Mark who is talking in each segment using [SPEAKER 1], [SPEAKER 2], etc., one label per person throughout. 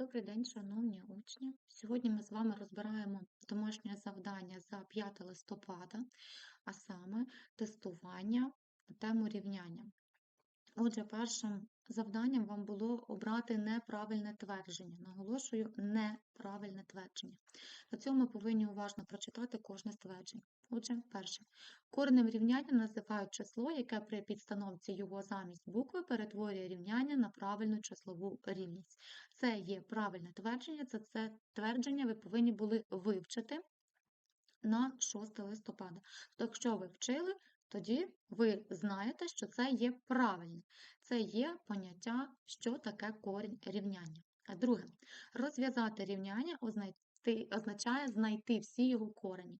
[SPEAKER 1] Добрий день, шановні учні. Сьогодні ми з вами розбираємо домашнє завдання за 5 листопада, а саме тестування на тему рівняння. Отже, першим завданням вам було обрати неправильне твердження. Наголошую, неправильне твердження. Для цього ми повинні уважно прочитати кожне ствердження. Отже, перше. Коренем рівняння називають число, яке при підстановці його замість букви перетворює рівняння на правильну числову рівність. Це є правильне твердження, це, це твердження ви повинні були вивчити на 6 листопада. Тобто, якщо ви вчили, тоді ви знаєте, що це є правильне. Це є поняття, що таке корінь рівняння. А друге, розв'язати рівняння означає знайти всі його корені.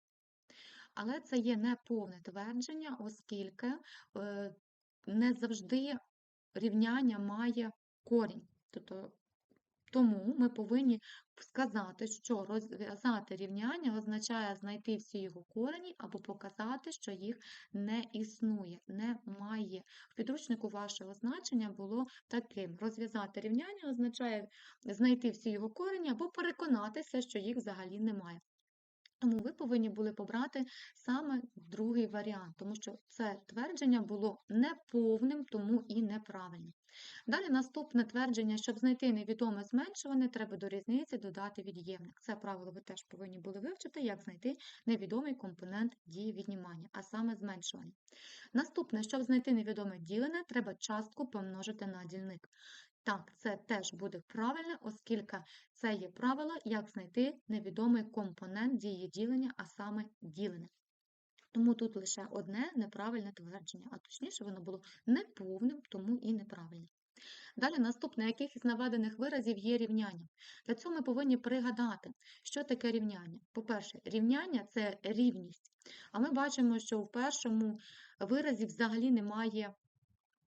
[SPEAKER 1] Але це є неповне твердження, оскільки е, не завжди рівняння має корінь. Тобто тому ми повинні сказати, що розв'язати рівняння означає знайти всі його корені або показати, що їх не існує, немає. В підручнику вашого значення було таким: розв'язати рівняння означає знайти всі його корені або переконатися, що їх взагалі немає. Тому ви повинні були побрати саме другий варіант, тому що це твердження було неповним, тому і неправильним. Далі наступне твердження, щоб знайти невідоме зменшуване, треба до різниці додати від'ємник. Це правило ви теж повинні були вивчити, як знайти невідомий компонент дії віднімання, а саме зменшування. Наступне, щоб знайти невідоме ділене, треба частку помножити на дільник. Так, це теж буде правильно, оскільки це є правило, як знайти невідомий компонент дії ділення, а саме ділене. Тому тут лише одне неправильне твердження, а точніше, воно було неповним, тому і неправильне. Далі наступне, яких із наведених виразів є рівняння. Для цього ми повинні пригадати, що таке рівняння. По-перше, рівняння це рівність. А ми бачимо, що в першому виразі взагалі немає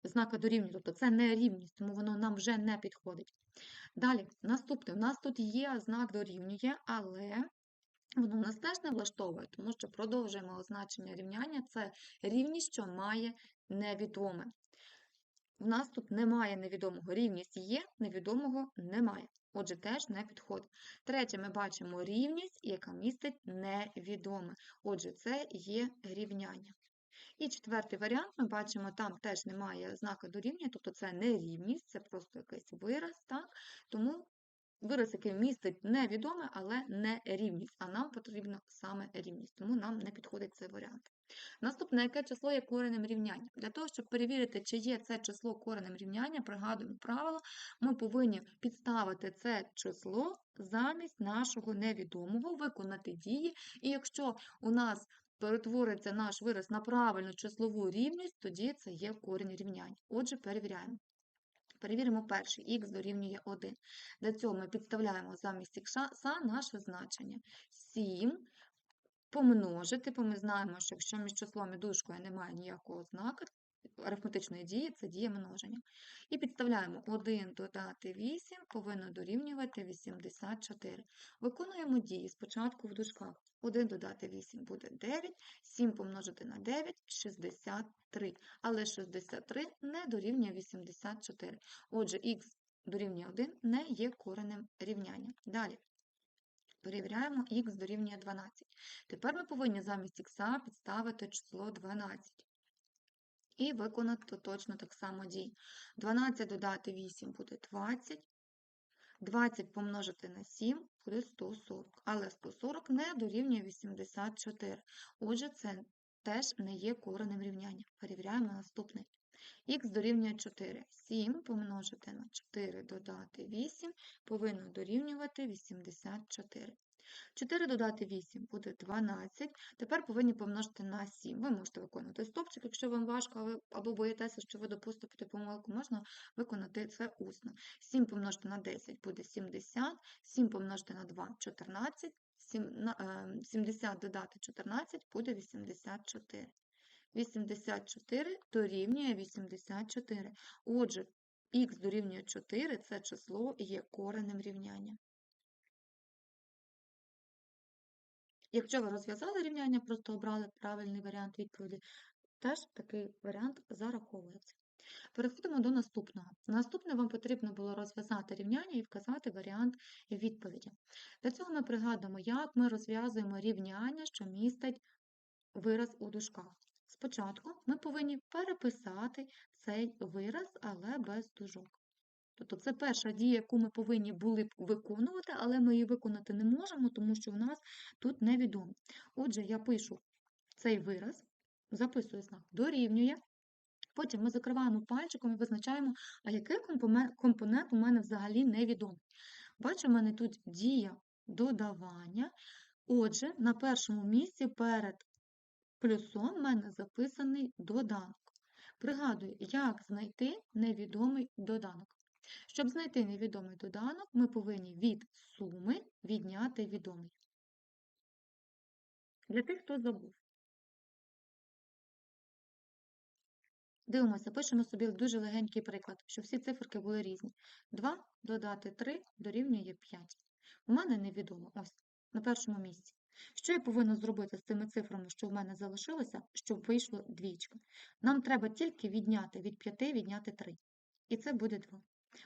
[SPEAKER 1] знака дорівнює, тобто це не рівність, тому воно нам вже не підходить. Далі, наступне, у нас тут є знак дорівнює, але воно нас теж не влаштовує, тому що продовжуємо означення рівняння це рівність, що має невідоме. У нас тут немає невідомого, рівність є, невідомого немає. Отже, теж не підходить. Третє, ми бачимо рівність, яка містить невідоме. Отже, це є рівняння. І четвертий варіант, ми бачимо, там теж немає знака дорівнює, тобто це не рівність, це просто якийсь вираз. так? Тому вираз, який містить невідоме, але не рівність, а нам потрібна саме рівність, тому нам не підходить цей варіант. Наступне, яке число є коренем рівняння? Для того, щоб перевірити, чи є це число коренем рівняння, пригадуємо правило, ми повинні підставити це число замість нашого невідомого, виконати дії. І якщо у нас перетвориться наш вираз на правильну числову рівність, тоді це є корінь рівняння. Отже, перевіряємо. Перевіримо перший, х дорівнює 1. Для цього ми підставляємо замість х наше значення. 7 помножити, бо ми знаємо, що якщо між числом і дужкою немає ніякого знака, арифметичної дії це дія множення. І підставляємо 1 додати 8 повинно дорівнювати 84. Виконуємо дії спочатку в дужках. 1 додати 8 буде 9, 7 помножити на 9 63. Але 63 не дорівнює 84. Отже, х дорівнює 1 не є коренем рівняння. Далі. Перевіряємо х дорівнює 12. Тепер ми повинні замість х підставити число 12. І виконати точно так само дій. 12 додати 8 буде 20. 20 помножити на 7 буде 140. Але 140 не дорівнює 84. Отже, це теж не є коренем рівняння. Перевіряємо наступний. Х дорівнює 4. 7 помножити на 4 додати 8 повинно дорівнювати 84. 4 додати 8 буде 12. Тепер повинні помножити на 7. Ви можете виконати стопчик, якщо вам важко, або боїтеся, що ви допустите помилку, можна виконати це усно. 7 помножити на 10 буде 70, 7 помножити на 2 14, 70 додати 14 буде 84. 84 дорівнює 84. Отже, х дорівнює 4 це число є коренем рівняння. Якщо ви розв'язали рівняння, просто обрали правильний варіант відповіді, теж такий варіант зараховується. Переходимо до наступного. Наступне вам потрібно було розв'язати рівняння і вказати варіант відповіді. Для цього ми пригадуємо, як ми розв'язуємо рівняння, що містять вираз у дужках. Спочатку ми повинні переписати цей вираз, але без дужок. Тобто це перша дія, яку ми повинні були б виконувати, але ми її виконати не можемо, тому що в нас тут невідомо. Отже, я пишу цей вираз, записую знак дорівнює. Потім ми закриваємо пальчиком і визначаємо, а який компонент у мене взагалі невідомий. Бачу, у мене тут дія додавання. Отже, на першому місці перед плюсом в мене записаний доданок. Пригадую, як знайти невідомий доданок. Щоб знайти невідомий доданок, ми повинні від суми відняти відомий. Для тих, хто забув. Дивимося, пишемо собі дуже легенький приклад, щоб всі циферки були різні. 2 додати 3 дорівнює 5. У мене невідомо, ось, на першому місці. Що я повинна зробити з цими цифрами, що в мене залишилося, щоб вийшло двічка? Нам треба тільки відняти від 5 відняти 3. І це буде 2.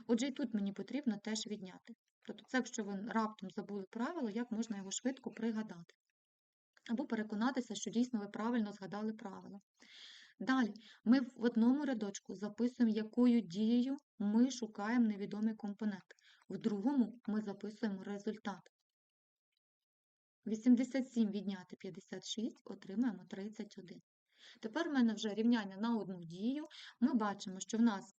[SPEAKER 1] Отже, і тут мені потрібно теж відняти. Тобто, це, якщо ви раптом забули правило, як можна його швидко пригадати. Або переконатися, що дійсно ви правильно згадали правило. Далі, ми в одному рядочку записуємо, якою дією ми шукаємо невідомий компонент. В другому ми записуємо результат. 87 відняти 56, отримаємо 31. Тепер в мене вже рівняння на одну дію. Ми бачимо, що в нас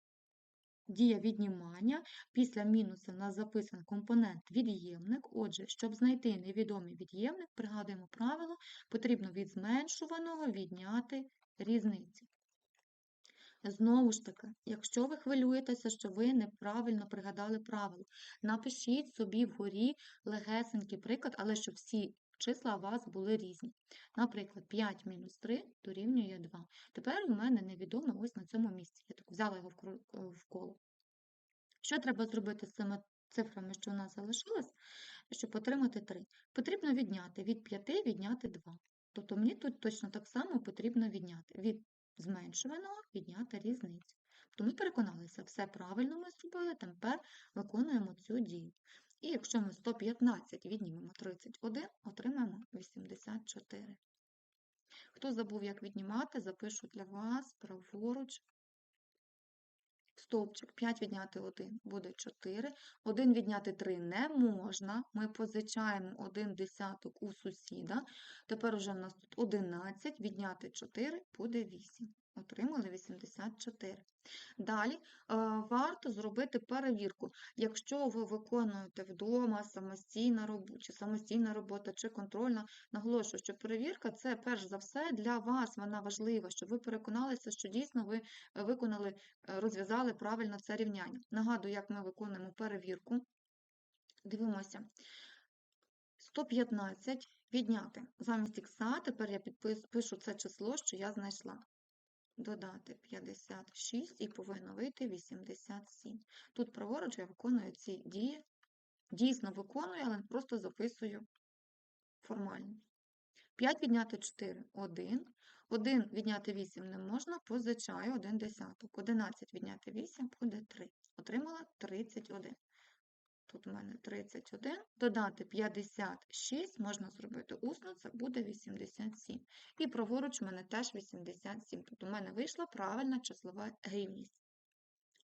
[SPEAKER 1] дія віднімання, після мінуса в нас записаний компонент від'ємник. Отже, щоб знайти невідомий від'ємник, пригадуємо правило, потрібно від зменшуваного відняти різницю. Знову ж таки, якщо ви хвилюєтеся, що ви неправильно пригадали правило, напишіть собі вгорі легесенький приклад, але щоб всі числа у вас були різні. Наприклад, 5 мінус 3 дорівнює 2. Тепер у мене невідомо ось на цьому місці. Я так взяла його в коло. Що треба зробити з цими цифрами, що у нас залишилось, щоб отримати 3? Потрібно відняти від 5 відняти 2. Тобто мені тут точно так само потрібно відняти. Від зменшуваного відняти різницю. Тобто ми переконалися, все правильно ми зробили, тепер виконуємо цю дію. І якщо ми 115 віднімемо 31, отримаємо 84. Хто забув, як віднімати, запишу для вас праворуч стовпчик. 5 відняти 1 буде 4. 1 відняти 3 не можна. Ми позичаємо 1 десяток у сусіда. Тепер уже в нас тут 11, відняти 4 буде 8 отримали 84. Далі е, варто зробити перевірку. Якщо ви виконуєте вдома самостійна робота, чи самостійна робота, чи контрольна, наголошую, що перевірка це перш за все для вас вона важлива, щоб ви переконалися, що дійсно ви виконали, е, розв'язали правильно це рівняння. Нагадую, як ми виконуємо перевірку. Дивимося. 115 відняти. Замість х, тепер я підпишу це число, що я знайшла додати 56 і повинно вийти 87. Тут праворуч я виконую ці дії. Дійсно виконую, але просто записую формально. 5 відняти 4 1. 1 відняти 8 не можна, позичаю 1 десяток. 11 відняти 8 буде 3. Отримала 31. Тут у мене 31. Додати 56 можна зробити усно, це буде 87. І праворуч у мене теж 87. Тобто у мене вийшла правильна числова рівність.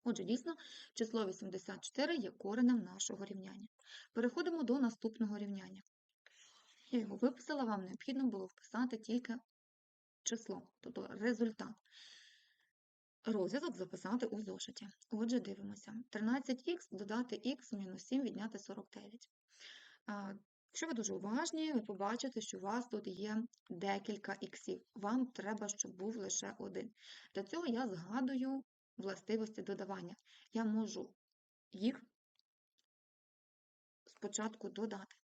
[SPEAKER 1] Отже, дійсно, число 84 є коренем нашого рівняння. Переходимо до наступного рівняння. Я його виписала, вам необхідно було вписати тільки число, тобто результат. Розв'язок записати у зошиті. Отже, дивимося. 13х додати х мінус 7 відняти 49. Якщо ви дуже уважні, ви побачите, що у вас тут є декілька іксів. Вам треба, щоб був лише один. Для цього я згадую властивості додавання. Я можу їх спочатку додати.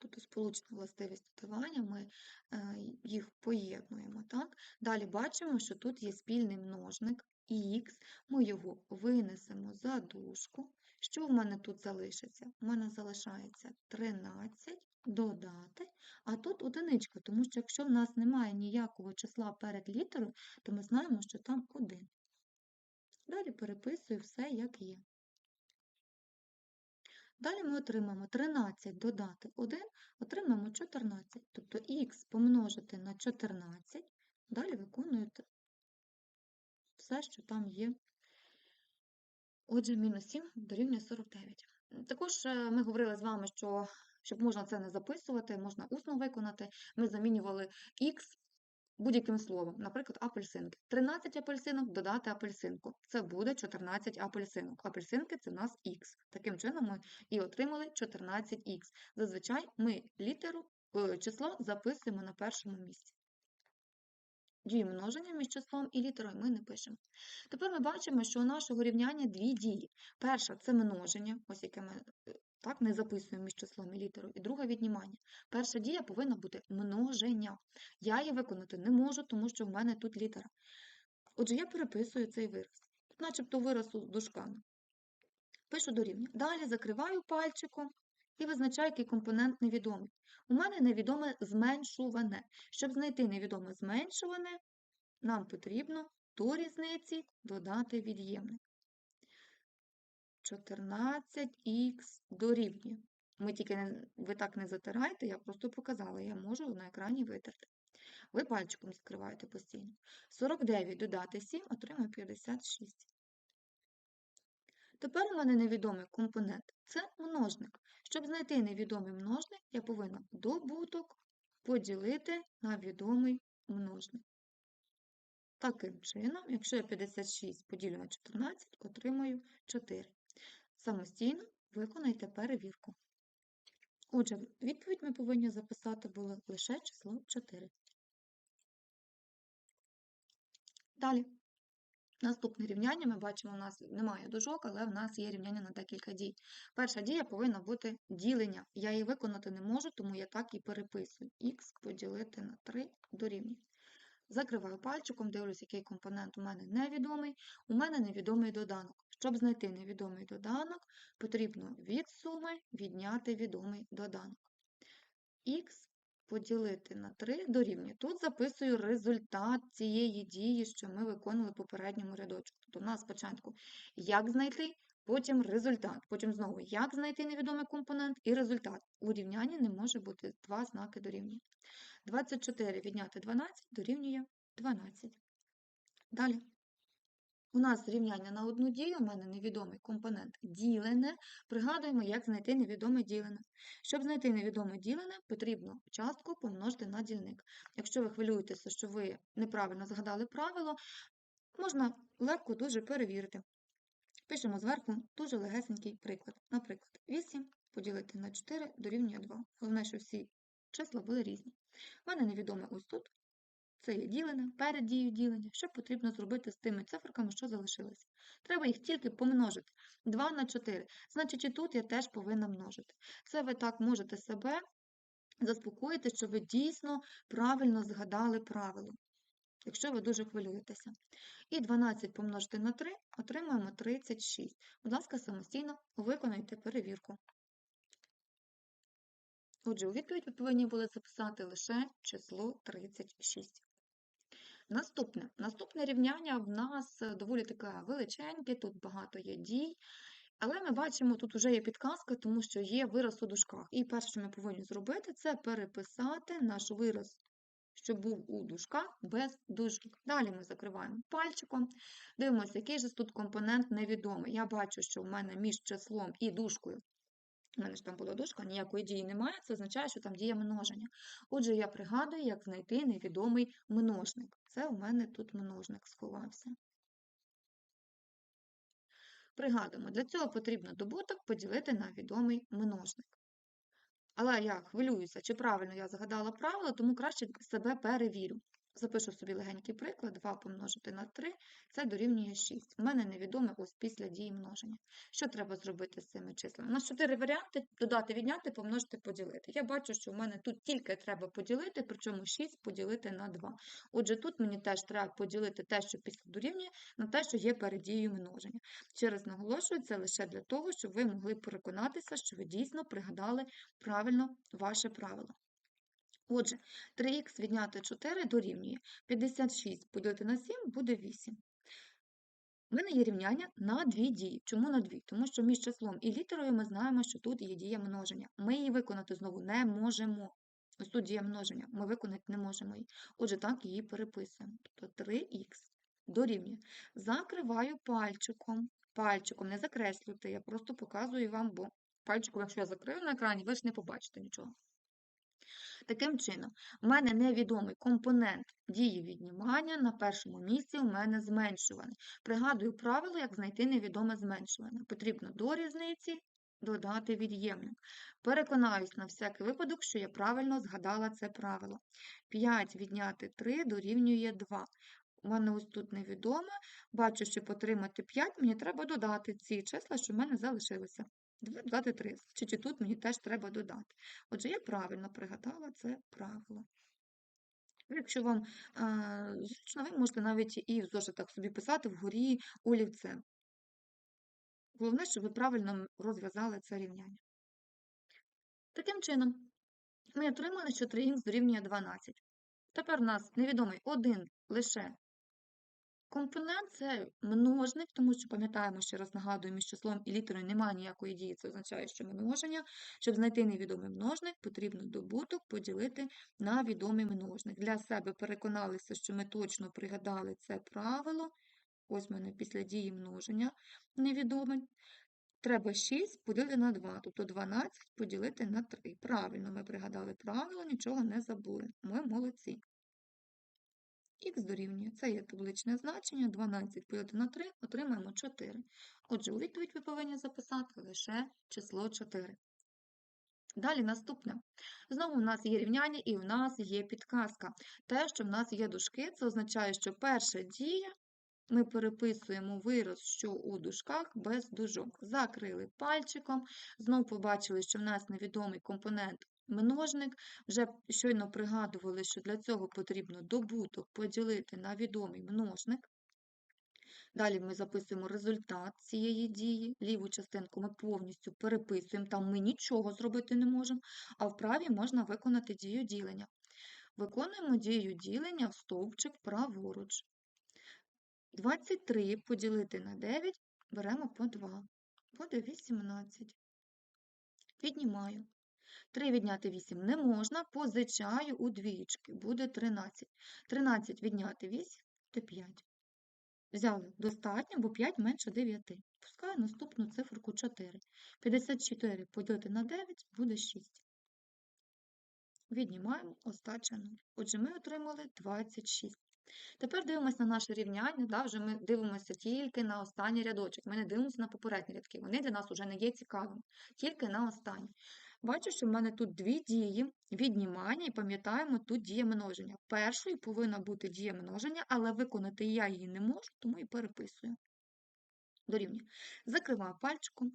[SPEAKER 1] Тобто сполучну властивість додавання, ми е, їх поєднуємо. Так? Далі бачимо, що тут є спільний множник х, ми його винесемо за дужку. Що в мене тут залишиться? У мене залишається 13 додати, а тут одиничка, тому що якщо в нас немає ніякого числа перед літерою, то ми знаємо, що там 1. Далі переписую все, як є. Далі ми отримаємо 13 додати 1, отримаємо 14. Тобто х помножити на 14, далі виконуєте все, що там є. Отже, мінус 7 дорівнює 49. Також е, ми говорили з вами, що щоб можна це не записувати, можна усно виконати. Ми замінювали х будь-яким словом, наприклад, апельсинки. 13 апельсинок додати апельсинку. Це буде 14 апельсинок. Апельсинки це в нас х. Таким чином ми і отримали 14х. Зазвичай ми літеру е, число записуємо на першому місці. Дію множення між числом і літерою ми не пишемо. Тепер ми бачимо, що у нашого рівняння дві дії. Перша це множення, ось яке ми е, так, не записуємо між числом і літерою. І друга віднімання. Перша дія повинна бути множення. Я її виконати не можу, тому що в мене тут літера. Отже, я переписую цей вираз. Тут начебто вираз у дужками. Пишу дорівнює. Далі закриваю пальчиком і визначаю, який компонент невідомий. У мене невідоме зменшуване. Щоб знайти невідоме зменшуване, нам потрібно до різниці додати від'ємник. 14х дорівнює. Ми тільки не, ви так не затирайте, я просто показала, я можу на екрані витерти. Ви пальчиком закриваєте постійно. 49 додати 7 отримаю 56. Тепер у мене невідомий компонент це множник. Щоб знайти невідомий множник, я повинна добуток поділити на відомий множник. Таким чином, якщо я 56 поділю на 14, отримаю 4. Самостійно виконайте перевірку. Отже, відповідь ми повинні записати було лише число 4. Далі. Наступне рівняння ми бачимо, у нас немає дужок, але в нас є рівняння на декілька дій. Перша дія повинна бути ділення. Я її виконати не можу, тому я так і переписую. Х поділити на 3 дорівнює. Закриваю пальчиком, дивлюсь, який компонент у мене невідомий. У мене невідомий доданок. Щоб знайти невідомий доданок, потрібно від суми відняти відомий доданок. Х поділити на 3 дорівнює. Тут записую результат цієї дії, що ми виконували в попередньому рядочку. Тобто у спочатку як знайти, потім результат. Потім знову як знайти невідомий компонент і результат. У рівнянні не може бути два знаки дорівнює. 24 відняти 12 дорівнює 12. Далі. У нас рівняння на одну дію, у мене невідомий компонент ділене. Пригадуємо, як знайти невідоме ділене. Щоб знайти невідоме ділене, потрібно частку помножити на дільник. Якщо ви хвилюєтеся, що ви неправильно згадали правило, можна легко дуже перевірити. Пишемо зверху дуже легесенький приклад. Наприклад, 8 поділити на 4 дорівнює 2. Головне, що всі числа були різні. У мене невідоме ось тут. Це є ділене, перед дією ділення. Що потрібно зробити з тими циферками, що залишилися? Треба їх тільки помножити. 2 на 4. Значить, і тут я теж повинна множити. Це ви так можете себе заспокоїти, що ви дійсно правильно згадали правило, якщо ви дуже хвилюєтеся. І 12 помножити на 3 отримаємо 36. Будь ласка, самостійно виконайте перевірку. Отже, у відповідь ви повинні були записати лише число 36. Наступне Наступне рівняння в нас доволі таке величеньке, тут багато є дій. Але ми бачимо, тут вже є підказка, тому що є вираз у дужках. І перше, що ми повинні зробити, це переписати наш вираз, що був у дужках без дужок. Далі ми закриваємо пальчиком. Дивимося, який же тут компонент невідомий. Я бачу, що в мене між числом і дужкою у мене ж там була дужка, ніякої дії немає, це означає, що там діє множення. Отже, я пригадую, як знайти невідомий множник. Це у мене тут множник сховався. Пригадуємо, для цього потрібно добуток поділити на відомий множник. Але я хвилююся, чи правильно я згадала правило, тому краще себе перевірю. Запишу собі легенький приклад, 2 помножити на 3, це дорівнює 6. У мене невідоме ось після дії множення. Що треба зробити з цими числами? У нас 4 варіанти: додати, відняти, помножити, поділити. Я бачу, що в мене тут тільки треба поділити, причому 6 поділити на 2. Отже, тут мені теж треба поділити те, що після дорівнює, на те, що є перед дією множення. Ще раз наголошую, це лише для того, щоб ви могли переконатися, що ви дійсно пригадали правильно ваше правило. Отже, 3х відняти 4 дорівнює 56 поділити на 7 буде 8. У мене є рівняння на дві дії. Чому на дві? Тому що між числом і літерою ми знаємо, що тут є дія множення. Ми її виконати знову не можемо. Ось тут дія множення. Ми виконати не можемо її. Отже, так її переписуємо. Тобто 3х дорівнює. Закриваю пальчиком. Пальчиком не закреслюйте, я просто показую вам, бо пальчиком, якщо я закрию на екрані, ви ж не побачите нічого. Таким чином, у мене невідомий компонент дії віднімання на першому місці у мене зменшуваний. Пригадую правило, як знайти невідоме зменшуване. Потрібно до різниці додати від'ємник. Переконаюсь на всякий випадок, що я правильно згадала це правило. 5 відняти 3 дорівнює 2. У мене ось тут невідоме. Бачу, щоб отримати 5, мені треба додати ці числа, що в мене залишилися. Додати 3. Чи тут мені теж треба додати. Отже, я правильно пригадала це правило. Якщо вам зручно, ви можете навіть і в зошитах собі писати вгорі олівцем. Головне, щоб ви правильно розв'язали це рівняння. Таким чином, ми отримали, що 3х дорівнює 12. Тепер у нас невідомий один лише компонент це множник, тому що пам'ятаємо, ще раз нагадую, між числом і літерою немає ніякої дії, це означає, що множення. Щоб знайти невідомий множник, потрібно добуток поділити на відомий множник. Для себе переконалися, що ми точно пригадали це правило. Ось мене після дії множення невідоме. Треба 6 поділити на 2, тобто 12 поділити на 3. Правильно, ми пригадали правило, нічого не забули. Ми молодці. Х дорівнює. Це є табличне значення. 12 поділити на 3, отримаємо 4. Отже, у відповідь ви повинні записати лише число 4. Далі наступне. Знову в нас є рівняння і в нас є підказка. Те, що в нас є дужки, це означає, що перша дія ми переписуємо вираз, що у дужках без дужок. Закрили пальчиком, знову побачили, що в нас невідомий компонент множник. Вже щойно пригадували, що для цього потрібно добуток поділити на відомий множник. Далі ми записуємо результат цієї дії. Ліву частинку ми повністю переписуємо, там ми нічого зробити не можемо, а в правій можна виконати дію ділення. Виконуємо дію ділення в стовпчик праворуч. 23 поділити на 9 беремо по 2. Буде 18. Віднімаю. 3 відняти 8 не можна, позичаю у двічки, буде 13. 13 відняти 8 то 5. Взяли достатньо, бо 5 менше 9. Пускаю наступну циферку 4. 54 поділити на 9 буде 6. Віднімаємо остача 0. Отже, ми отримали 26. Тепер дивимося на наше рівняння, да, вже ми дивимося тільки на останній рядочок. Ми не дивимося на попередні рядки. Вони для нас вже не є цікавими, тільки на останній. Бачу, що в мене тут дві дії віднімання, і пам'ятаємо, тут дія множення. Першою повинна бути дія множення, але виконати я її не можу, тому і переписую. Дорівнюю. Закриваю пальчиком.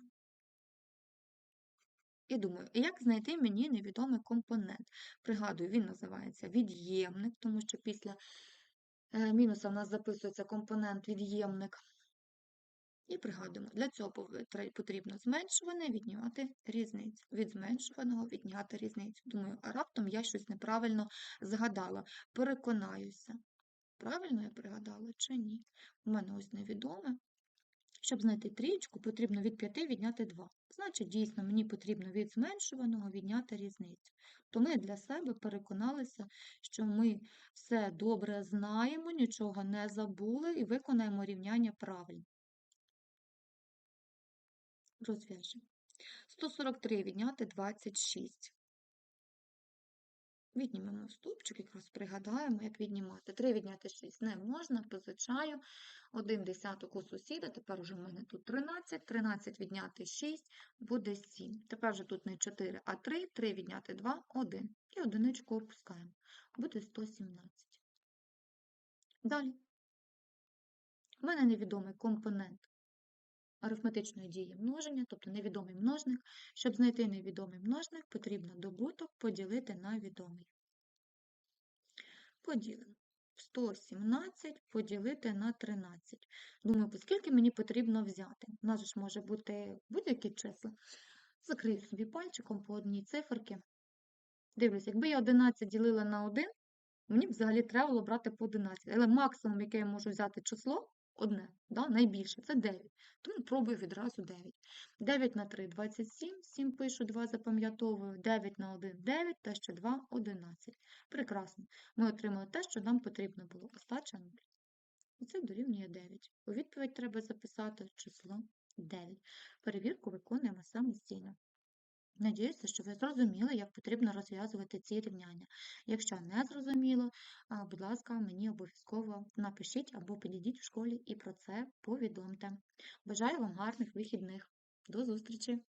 [SPEAKER 1] І думаю, як знайти мені невідомий компонент? Пригадую, він називається від'ємник, тому що після мінуса в нас записується компонент від'ємник. І пригадуємо, для цього потрібно зменшуване відняти різницю. Від зменшуваного відняти різницю. Думаю, а раптом я щось неправильно згадала. Переконаюся, правильно я пригадала чи ні? У мене ось невідоме. Щоб знайти трієчку, потрібно від 5 відняти 2. Значить, дійсно, мені потрібно від зменшуваного відняти різницю. То ми для себе переконалися, що ми все добре знаємо, нічого не забули і виконаємо рівняння правильно. Розв'яжемо. 143 відняти 26. Віднімемо стовпчик, якраз пригадаємо, як віднімати. 3 відняти 6 не можна, позичаю. 1 десяток у сусіда, тепер вже в мене тут 13, 13 відняти 6 буде 7. Тепер вже тут не 4, а 3, 3 відняти 2 1. І одиничку опускаємо. Буде 117. Далі. У мене невідомий компонент арифметичної дії множення, тобто невідомий множник. Щоб знайти невідомий множник, потрібно добуток поділити на відомий. Поділимо. 117 поділити на 13. Думаю, скільки мені потрібно взяти? У нас ж може бути будь-які числа. Закрию собі пальчиком по одній циферці. Дивлюсь, якби я 11 ділила на 1, мені б взагалі треба було брати по 11. Але максимум, яке я можу взяти число, одне, да, найбільше, це 9. Тому пробую відразу 9. 9 на 3 – 27, 7 пишу, 2 запам'ятовую, 9 на 1 – 9, те, що 2 – 11. Прекрасно. Ми отримали те, що нам потрібно було. Остача 0. І це дорівнює 9. У відповідь треба записати число 9. Перевірку виконуємо самостійно. Надіюся, що ви зрозуміли, як потрібно розв'язувати ці рівняння. Якщо не зрозуміло, будь ласка, мені обов'язково напишіть або підійдіть в школі і про це повідомте. Бажаю вам гарних вихідних. До зустрічі!